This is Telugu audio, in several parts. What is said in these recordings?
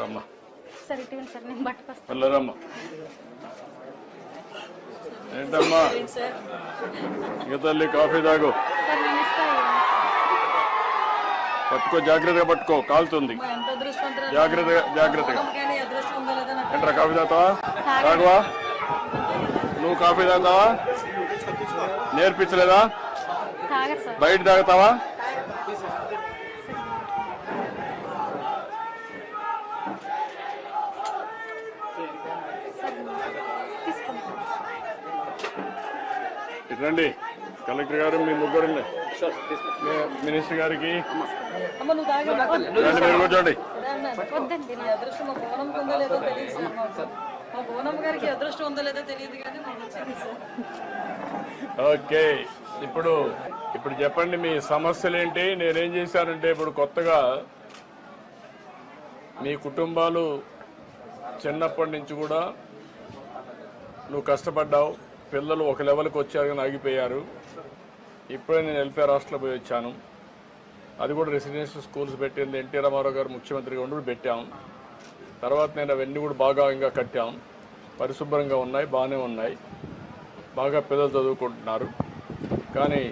రమ్మా. సార్ ఇటీవల సార్ నేను పట్టుకొస్తాను ఏంటమ్మా? ఇక తల్లి కాఫీ తాగు. పట్టుకో జాగ్రత్తగా పట్టుకో కాలుతుంది. జాగ్రత్తగా జాగ్రత్తగా. ఏంట్రా కాఫీ తాగుతావా? తాగువా? నువ్వు కాఫీ తాగుతావా? నేర్పించలేదా? బయట తాగుతావా? రండి కలెక్టర్ గారు మీ ముగ్గురు మినిస్టర్ గారికి. సార్. ఓకే ఇప్పుడు ఇప్పుడు చెప్పండి మీ సమస్యలు ఏంటి? నేనేం చేశానంటే ఇప్పుడు కొత్తగా మీ కుటుంబాలు చిన్నప్పటి నుంచి కూడా నువ్వు కష్టపడ్డావు పిల్లలు ఒక లెవెల్కి వచ్చారు కానీ ఆగిపోయారు. ఇప్పుడే నేను వెల్ఫేర్ హాస్టల్ పోయి వచ్చాను. అది కూడా రెసిడెన్షియల్ స్కూల్స్ పెట్టింది ఎన్టీ రామారావు గారు ముఖ్యమంత్రిగా ఉండి పెట్టాం. తర్వాత నేను అవన్నీ కూడా బాగా ఇంకా కట్టాం. పరిశుభ్రంగా ఉన్నాయి బాగానే ఉన్నాయి. బాగా పిల్లలు చదువుకుంటున్నారు. కానీ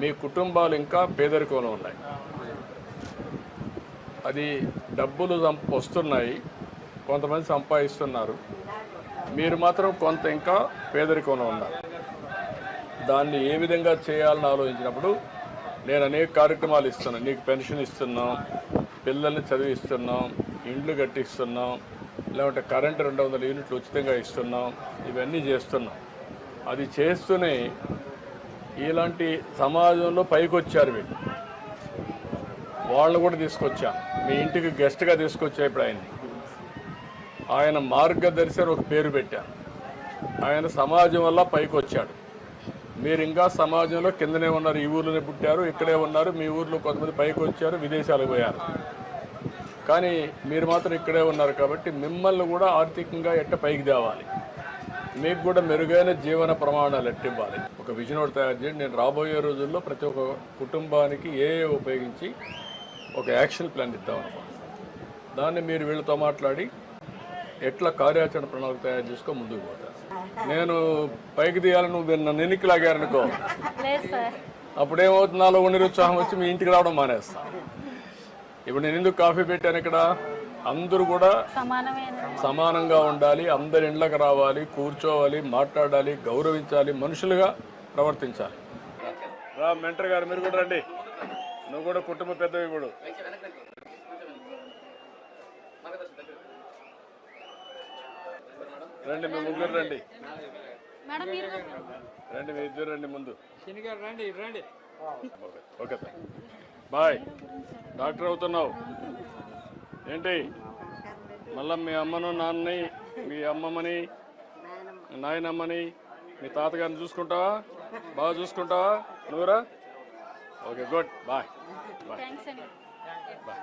మీ కుటుంబాలు ఇంకా పేదరికంలో ఉన్నాయి. అది డబ్బులు వస్తున్నాయి. కొంతమంది సంపాదిస్తున్నారు. మీరు మాత్రం కొంత ఇంకా పేదరికంలో ఉన్నారు. దాన్ని ఏ విధంగా చేయాలని ఆలోచించినప్పుడు నేను అనేక కార్యక్రమాలు ఇస్తున్నాను. నీకు పెన్షన్ ఇస్తున్నాం పిల్లల్ని చదివిస్తున్నాం ఇండ్లు కట్టిస్తున్నాం లేకుంటే కరెంటు రెండు వందల యూనిట్లు ఉచితంగా ఇస్తున్నాం ఇవన్నీ చేస్తున్నాం. అది చేస్తూనే ఇలాంటి సమాజంలో పైకి వచ్చారు వీళ్ళు. వాళ్ళని కూడా తీసుకొచ్చాను. మీ ఇంటికి గెస్ట్గా తీసుకొచ్చే ఇప్పుడు ఆయన్ని ఆయన మార్గదర్శి అని ఒక పేరు పెట్టాను. ఆయన సమాజం వల్ల పైకి వచ్చాడు మీరు ఇంకా సమాజంలో కిందనే ఉన్నారు ఈ ఊర్లోనే పుట్టారు ఇక్కడే ఉన్నారు మీ ఊర్లో కొంతమంది పైకి వచ్చారు విదేశాలకు పోయారు. కానీ మీరు మాత్రం ఇక్కడే ఉన్నారు కాబట్టి మిమ్మల్ని కూడా ఆర్థికంగా ఎట్ట పైకి తేవాలి? మీకు కూడా మెరుగైన జీవన ప్రమాణాలు ఎట్టివ్వాలి ఒక విజన్ ఒకటి తయారు చేయండి. నేను రాబోయే రోజుల్లో ప్రతి ఒక్క కుటుంబానికి ఏ ఏ ఉపయోగించి ఒక యాక్షన్ ప్లాన్ ఇద్దాం అనుకుంటున్నాను. దాన్ని మీరు వీళ్ళతో మాట్లాడి ఎట్లా కార్యాచరణ ప్రణాళిక తయారు చేసుకో ముందుకు పోతాను నేను పైకి తీయాలని నువ్వు నన్ను ఎన్నిక లాగారనుకో అప్పుడేమవుతుంది నాలో నిరుత్సాహం వచ్చి మీ ఇంటికి రావడం మానేస్తా. ఇప్పుడు నేను ఎందుకు కాఫీ పెట్టాను ఇక్కడ? అందరూ కూడా సమానంగా ఉండాలి అందరి ఇండ్లకు రావాలి కూర్చోవాలి మాట్లాడాలి గౌరవించాలి మనుషులుగా ప్రవర్తించాలి. రా మెంటర్ గారు మీరు కూడా రండి. నువ్వు కూడా కుటుంబ పెద్దవి కూడా రండి మీ ముగ్గురు రండి. మేడం మీరు రండి. మీ ఇద్దరు రండి ముందు. రండి రండి. Okay okay sir. Bye. Doctor అవుతున్నావు. ఏంటి? మళ్ళా మీ అమ్మను నాన్నని మీ అమ్మమ్మని నాయనమ్మని మీ తాతగారిని చూసుకుంటావా? బాగా చూసుకుంటావా? నువ్వురా? Okay good. Bye. Bye. Bye.